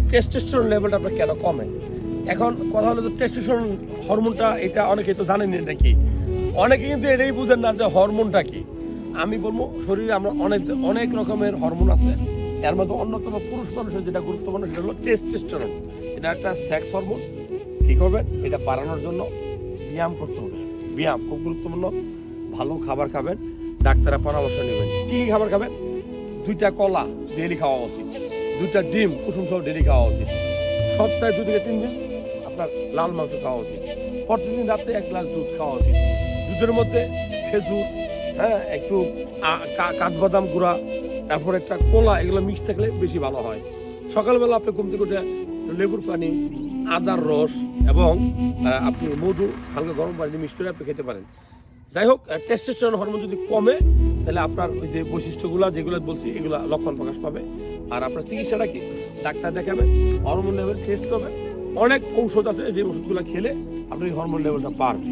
এই টেস্টোস্টেরন লেভেলটা আপনার কেন কমে? এখন কথা হলো যে টেস্টোস্টেরন হরমোনটা এটা অনেকেই তো জানেন এটা কি অনেকে কিন্তু এটাই বুঝেন না যে হরমোনটা কি। আমি বলব, শরীরে আমরা অনেক অনেক রকমের হরমোন আছে। এর মধ্যে অন্যতম পুরুষ মানুষের যেটা গুরুত্বপূর্ণ সেটা হলো টেস্টোস্টেরন এটা একটা সেক্স হরমোন কি করবেন এটা বাড়ানোর জন্য ব্যায়াম করতে হবে। ব্যায়াম খুব গুরুত্বপূর্ণ। ভালো খাবার খাবেন। ডাক্তারের পরামর্শ নেবেন। কি কি খাবার খাবেন? দুইটা কলা ডেলি খাওয়া উচিত। দুইটা ডিম কুসুম সহ ডেলি খাওয়া উচিত। সপ্তাহে দু থেকে তিন দিন আপনার লাল মাংস খাওয়া উচিত। প্রতিদিন রাতে এক গ্লাস দুধ খাওয়া উচিত। দুধের মধ্যে খেজুর হ্যাঁ একটু কাঠবাদাম গুঁড়া, তারপর একটা কলা, এগুলো মিক্স থাকলে বেশি ভালো হয়। সকালবেলা আপনি ঘুম থেকে লেবুর পানি, আদার রস এবং আপনি মধু, হালকা গরম পানি মিক্স করে আপনি খেতে পারেন। যাই হোক টেস্টোস্টেরন হরমোন যদি কমে, তাহলে আপনার ওই যে বৈশিষ্ট্যগুলো যেগুলো বলছি, এগুলো লক্ষণ প্রকাশ পাবে। আর আপনার চিকিৎসাটা কি? ডাক্তার দেখাবেন হরমোন লেভেল টেস্ট করবেন অনেক ঔষধ আছে, যে ওষুধগুলো খেলে আপনি হরমোন লেভেলটা বাড়বে।